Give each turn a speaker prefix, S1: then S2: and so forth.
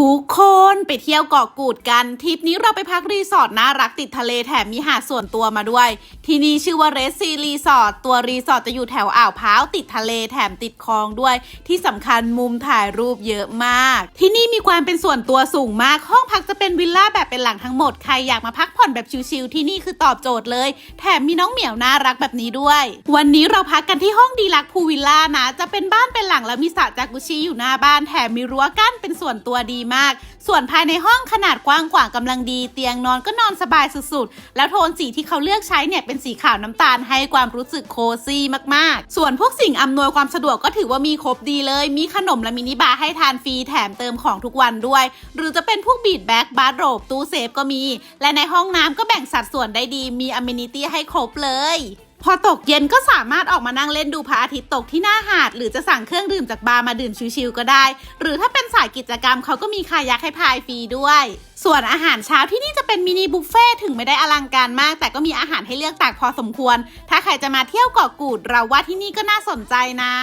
S1: ทุกคนไปเที่ยวเกาะกูดกันทริปนี้เราไปพักรีสอร์ทน่ารักติดทะเลแถมมีหาดส่วนตัวมาด้วย ที่นี่ชื่อว่าเรสซีรีสอร์ทตัวรีสอร์ทจะอยู่แถวอ่าวพร้าวติดทะเลแถมติดคลองด้วย ที่สำคัญมุมถ่ายรูปเยอะมาก ที่นี่มีความเป็นส่วนตัวสูงมากห้องพักจะเป็นวิลล่าแบบเป็นหลังทั้งหมดใครอยากมาพักผ่อนแบบชิลๆที่นี่คือตอบโจทย์เลย แถมมีน้องเหมียวน่ารักแบบนี้ด้วย วันนี้เราพักกันที่ห้องดี พูวิลล่านะ จะเป็นบ้านเป็นหลังแล้วมีสระจากุชิอยู่หน้าบ้านแถมมีรั้วกั้นเป็นส่วนตัวดีมาก ส่วนภายในห้องขนาดกว้างขวางกำลังดี เตียงนอนก็นอนสบายสุดๆ แล้วโทนสีที่เขาเลือกใช้เนี่ยเป็นสีขาวน้ำตาลให้ความรู้สึกโคซี่มากๆ ส่วนพวกสิ่งอำนวยความสะดวกก็ถือว่ามีครบดีเลย มีขนมและมินิบาร์ให้ทานฟรีแถมเติมของทุกวันด้วย หรือจะเป็นพวกบีดแบ็กบาร์โรบตู้เซฟก็มี และในห้องน้ำก็แบ่งสัดส่วนได้ดี มีอ m มนิตี้ให้ครบเลย พอตกเย็นก็สามารถออกมานั่งเล่นดูพระอาทิตย์ตกที่หน้าหาด หรือจะสั่งเครื่องดื่มจากบาร์มาดื่มชิลๆก็ได้ หรือถ้าเป็นสายกิจกรรมเขาก็มีคายักให้พายฟรีด้วย ส่วนอาหารเช้าที่นี่จะเป็นมินิบุฟเฟ่ถึงไม่ได้อลังการมาก แต่ก็มีอาหารให้เลือกตักพอสมควร ถ้าใครจะมาเที่ยวเกาะกูดเราว่าที่นี่ก็น่าสนใจนะ